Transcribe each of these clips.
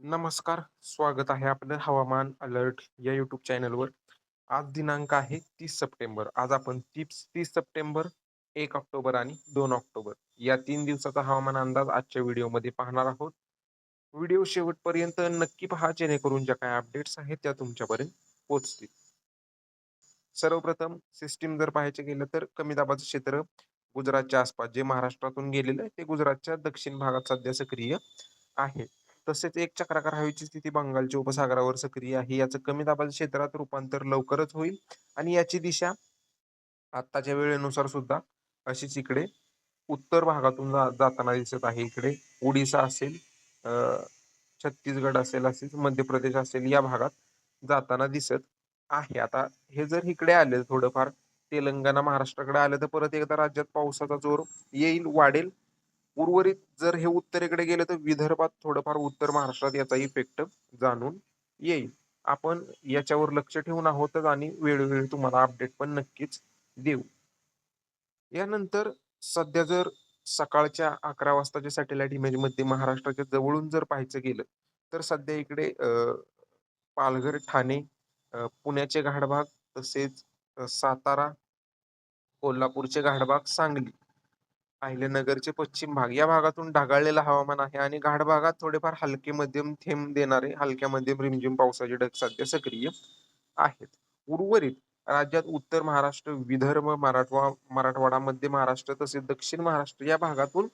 नमस्कार, स्वागत आहे आपलं हवामान अलर्ट या युट्यूब चॅनलवर. आज दिनांक आहे तीस सप्टेंबर. आज आपण तीस तीस सप्टेंबर, एक ऑक्टोबर आणि दोन ऑक्टोबर या तीन दिवसाचा हवामान अंदाज आजच्या व्हिडिओमध्ये पाहणार आहोत. व्हिडिओ शेवटपर्यंत नक्की पहा जेणेकरून ज्या काही अपडेट्स आहेत त्या तुमच्यापर्यंत पोहोचतील. सर्वप्रथम सिस्टीम जर पाहायचे गेलं तर कमी दाबाचं क्षेत्र गुजरातच्या आसपास जे महाराष्ट्रातून गेलेलं आहे ते गुजरातच्या दक्षिण भागात सध्या सक्रिय आहे. तसेच एक चक्राकार हवेची स्थिती बंगालच्या उपसागरावर सक्रिय आहे. याचं कमी दाबाच्या क्षेत्रात रूपांतर लवकरच होईल आणि याची दिशा आत्ताच्या वेळेनुसार सुद्धा अशीच इकडे उत्तर भागातून जा जाताना दिसत आहे. इकडे ओडिसा असेल, छत्तीसगड असेल, असेल मध्य प्रदेश असेल या भागात जाताना दिसत आहे. आता हे जर इकडे आले थोडंफार तेलंगणा, महाराष्ट्राकडे आलं तर परत एकदा राज्यात पावसाचा जोर येईल, वाढेल. उर्वरित जर हे उत्तरेकडे गेलं तर विदर्भात थोडंफार उत्तर महाराष्ट्रात याचा इफेक्ट जाणून येईल. आपण याच्यावर लक्ष ठेवून आहोतच आणि वेळोवेळी तुम्हाला अपडेट पण नक्कीच देऊ. यानंतर सध्या जर सकाळच्या 11 वाजताच्या सटेलाइट इमेजमध्ये महाराष्ट्राच्या जवळून जर पाहायचं गेलं तर सध्या इकडे पालघर, ठाणे, पुण्याचे घाटभाग तसेच सातारा, कोल्हापूरचे घाटभाग, सांगली, अहिल्यानगरचे पश्चिम भाग या भागातून ढगाळलेलं हवामान आहे आणि घाट भागात थोडेफार हलके मध्यम थेंब देणारे हलक्या मध्यम रिमझिम पावसाचे ढग सध्या सक्रिय आहेत. उर्वरित राज्यात उत्तर महाराष्ट्र, विदर्भ, मराठवा मराठवाडा, मध्य महाराष्ट्र तसेच दक्षिण महाराष्ट्र या भागातून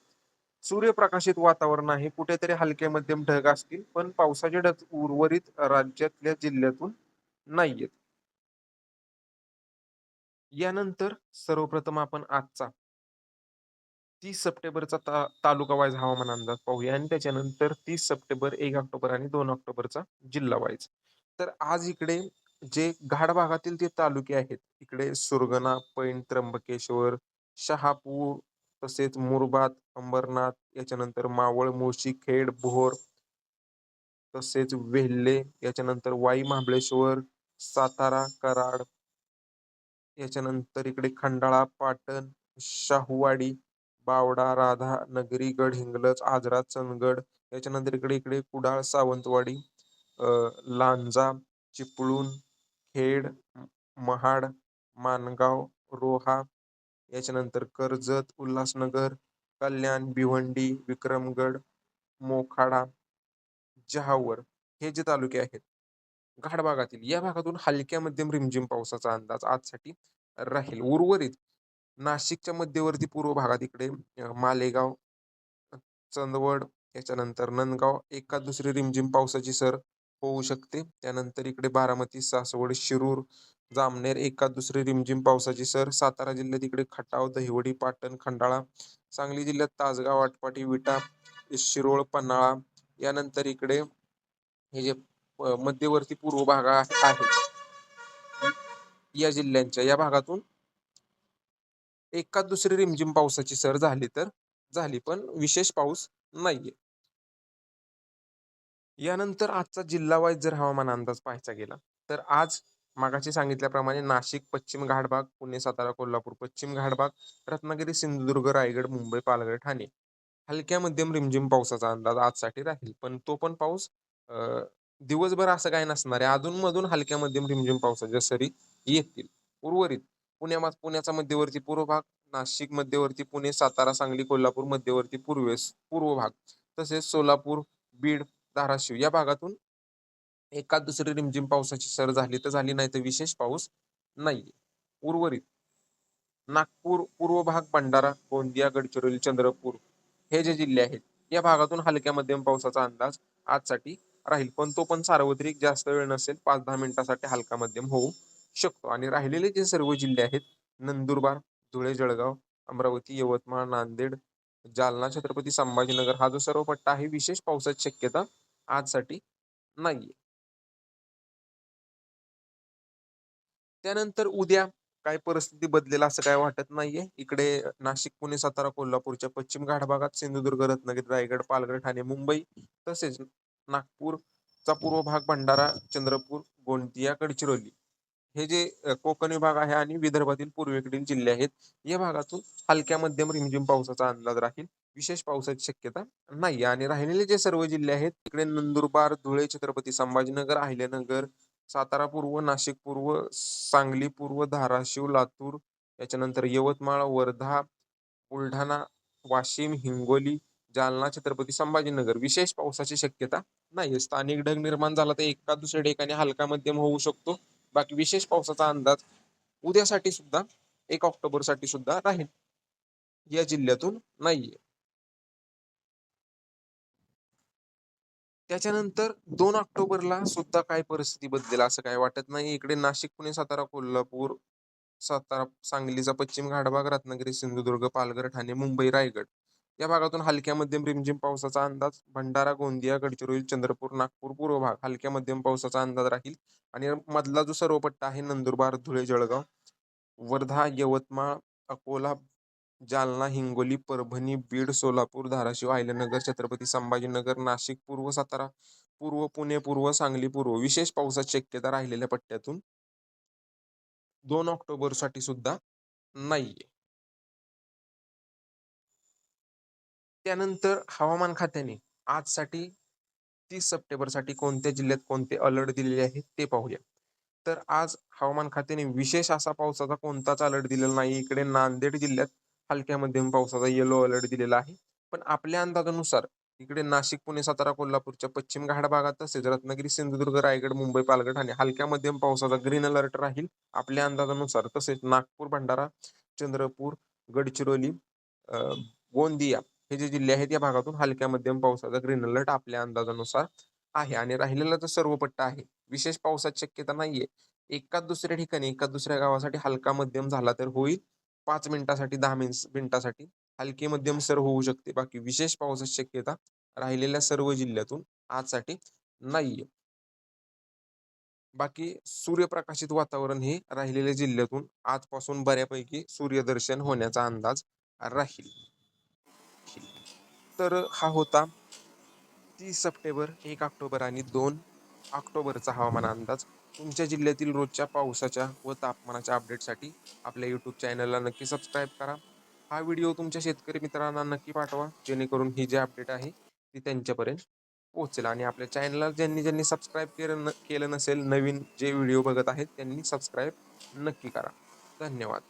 सूर्यप्रकाशित वातावरण आहे. कुठेतरी हलके मध्यम ढग असतील, पण पावसाचे ढग उर्वरित राज्यातल्या जिल्ह्यातून नाहीयेत. यानंतर सर्वप्रथम आपण आजचा तीस सप्टेंबरचा ता तालुका वाईज हवामान अंदाज पाहूया आणि त्याच्यानंतर तीस सप्टेंबर, एक ऑक्टोबर आणि दोन ऑक्टोबरचा जिल्हा वाईज. तर आज इकडे जे घाट भागातील जे तालुके आहेत, इकडे सुरगणा पैण, त्र्यंबकेश्वर, शहापूर तसेच मुरबाद अंबरनाथ, याच्यानंतर मावळ, मुळशी, खेड, भोर तसेच वेल्हे, याच्यानंतर वाई, महाबळेश्वर, सातारा, कराड याच्यानंतर इकडे खंडाळा, पाटण, शाहूवाडी, बावडा, राधा, नगरी, गडहिंग्लज, आजरा, चंदगड याच्यानंतर इकडे इकडे कुडाळ, सावंतवाडी, लांजा, चिपळूण, खेड, महाड, मानगाव रोहा याच्यानंतर कर्जत, उल्हासनगर, कल्याण, भिवंडी, विक्रमगड, मोखाडा, जहावर हे जे तालुके आहेत घाट भागातील या भागातून हलक्या मध्यम रिमझिम पावसाचा अंदाज आजसाठी राहील. उर्वरित नाशिकच्या मध्यवर्ती पूर्व भागात इकडे मालेगाव, चंदवड याच्यानंतर नंदगाव एका दुसरी रिमझिम पावसाची सर होऊ शकते. त्यानंतर इकडे बारामती, सासवड, शिरूर, जामनेर एका दुसरी रिमझिम पावसाची सर. सातारा जिल्ह्यात इकडे खटाव, दहिवडी, पाटण, खंडाळा. सांगली जिल्ह्यात तासगाव, आटपाटी विटा, शिरोळ, पन्हाळा. यानंतर इकडे हे जे मध्यवर्ती पूर्व भाग आहे आहेत या जिल्ह्यांच्या या भागातून एखाद दुसरी रिमझिम पावसाची सर झाली तर झाली, पण विशेष पाऊस नाहीये. यानंतर आजचा जिल्हा वाईज जर हवामान अंदाज पाहायचा गेला तर आज मागाशी सांगितल्याप्रमाणे नाशिक पश्चिम घाटभाग पुणे, सातारा, कोल्हापूर पश्चिम घाटभाग रत्नागिरी, सिंधुदुर्ग, रायगड, मुंबई, पालघर, ठाणे हलक्या मध्यम रिमझिम पावसाचा अंदाज आजसाठी राहील. पण तो पण पाऊस दिवसभर असं काय नसणार आहे. अधूनमधून हलक्या मध्यम रिमझिम पावसाच्या सरी येतील. उर्वरित पुण्या पुण्याचा मध्यवर्ती पूर्व भाग, नाशिक मध्यवर्ती पुणे, सातारा, सांगली, कोल्हापूर मध्यवर्ती पूर्वेस पूर्व भाग तसेच सोलापूर, बीड, धाराशिव या भागातून एका दुसरी रिमझिम पावसाची सर झाली तर झाली, नाही तर विशेष पाऊस नाहीये. उर्वरित नागपूर पूर्व भाग, भंडारा, गोंदिया, गडचिरोली, चंद्रपूर हे जे जिल्हे आहेत या भागातून हलक्या मध्यम पावसाचा अंदाज आजसाठी राहील. पण तो पण सार्वत्रिक जास्त वेळ नसेल, पाच दहा मिनिटासाठी हलका मध्यम होऊ शकतो. आणि राहिलेले जे सर्व जिल्हे आहेत नंदुरबार, धुळे, जळगाव, अमरावती, यवतमाळ, नांदेड, जालना, छत्रपती संभाजीनगर हा जो सर्व पट्टा आहे विशेष पावसाची शक्यता आजसाठी नाहीये. त्यानंतर उद्या काय परिस्थिती बदलेल असं काय वाटत नाहीये. इकडे नाशिक, पुणे, सातारा, कोल्हापूरच्या पश्चिम घाट भागात, सिंधुदुर्ग, रत्नागिरी, रायगड, पालघर, ठाणे, मुंबई तसेच नागपूरचा पूर्व भाग, भंडारा, चंद्रपूर, गोंदिया, गडचिरोली हे जे कोकण विभाग आहे आणि विदर्भातील पूर्वेकडील जिल्हे आहेत या भागातून हलक्या मध्यम रिमझिम पावसाचा अंदाज राहील. विशेष पावसाची शक्यता नाही. आणि राहिलेले जे सर्व जिल्हे आहेत तिकडे नंदुरबार धुळे छत्रपती संभाजीनगर अहिल्यानगर सातारा पूर्व नाशिक पूर्व सांगली पूर्व धाराशिव लातूर त्याच्यानंतर यवतमाळ वर्धा बुलढाणा वाशिम हिंगोली जालना छत्रपती संभाजीनगर. विशेष पावसाची शक्यता नाही. स्थानिक ढग निर्माण झाला तर एका दुसऱ्या ठिकाणी हलका मध्यम होऊ शकतो. बाकी विशेष पावसाचा अंदाज उद्यासाठी सुद्धा एक ऑक्टोबरसाठी सुद्धा राहील. या जिल्ह्यातून नाहीये. त्याच्यानंतर दोन ऑक्टोबरला सुद्धा काय परिस्थिती बदलेल असं काय वाटत नाही. इकडे नाशिक पुणे सातारा कोल्हापूर सातारा सांगलीचा पश्चिम घाटभाग रत्नागिरी सिंधुदुर्ग पालघर ठाणे मुंबई रायगड. या भागातून हलक्या मध्यम रिमझिम पावसाचा अंदाज भंडारा गोंदिया गडचिरोली चंद्रपूर नागपूर पूर्व भाग हलक्या मध्यम पावसाचा अंदाज राहील. आणि मधला जो सर्व पट्टा आहे नंदुरबार धुळे जळगाव वर्धा यवतमाळ अकोला जालना हिंगोली परभणी बीड सोलापूर धाराशिव अहिल्यानगर छत्रपती संभाजीनगर नाशिक पूर्व सातारा पूर्व पुणे पूर्व सांगली पूर्व विशेष पावसाची शक्यता राहिलेल्या पट्ट्यातून दोन ऑक्टोबरसाठी सुद्धा नाहीये. त्यानंतर हवामान खात्याने आजसाठी तीस सप्टेंबरसाठी कोणत्या जिल्ह्यात कोणते अलर्ट दिलेले आहेत ते पाहूया. तर आज हवामान खात्याने विशेष असा पावसाचा कोणताच अलर्ट दिलेला नाही. इकडे नांदेड जिल्ह्यात हलक्या मध्यम पावसाचा येलो अलर्ट दिलेला आहे. पण आपल्या अंदाजानुसार इकडे नाशिक पुणे सातारा कोल्हापूरच्या पश्चिम घाट भागात तसेच रत्नागिरी सिंधुदुर्ग रायगड मुंबई पालघर ठाणे हलक्या मध्यम पावसाचा ग्रीन अलर्ट राहील. आपल्या अंदाजानुसार तसेच नागपूर भंडारा चंद्रपूर गडचिरोली गोंदिया हे जे जिल्हे आहेत या भागातून हलक्या मध्यम पावसाचा ग्रीन अलर्ट आपल्या अंदाजानुसार आहे. आणि राहिलेला तर सर्व पट्टा आहे. विशेष पावसाची शक्यता नाहीये. एकाच दुसऱ्या ठिकाणी एका दुसऱ्या गावासाठी हलका मध्यम झाला तर होईल. पाच मिनिटासाठी दहा मिनिटासाठी हलकी मध्यम सर होऊ शकते. बाकी विशेष पावसाची शक्यता राहिलेल्या सर्व जिल्ह्यातून आजसाठी नाहीये. बाकी सूर्यप्रकाशित वातावरण हे राहिलेल्या जिल्ह्यातून आजपासून बऱ्यापैकी सूर्यदर्शन होण्याचा अंदाज राहील. तर हा होता तीस सप्टेंबर एक ऑक्टोबर आणि दोन ऑक्टोबरचा हवामान अंदाज. तुमच्या जिल्ह्यातील रोजच्या पावसाच्या व तापमानाच्या अपडेटसाठी आपल्या यूट्यूब चॅनलला नक्की सबस्क्राईब करा. हा व्हिडिओ तुमच्या शेतकरी मित्रांना नक्की पाठवा जेणेकरून ही जी अपडेट आहे ती त्यांच्यापर्यंत पोहोचेल. आणि आपल्या चॅनलला ज्यांनी ज्यांनी सबस्क्राईब केलं न केलं नसेल नवीन जे व्हिडिओ बघत आहेत त्यांनी सबस्क्राईब नक्की करा. धन्यवाद.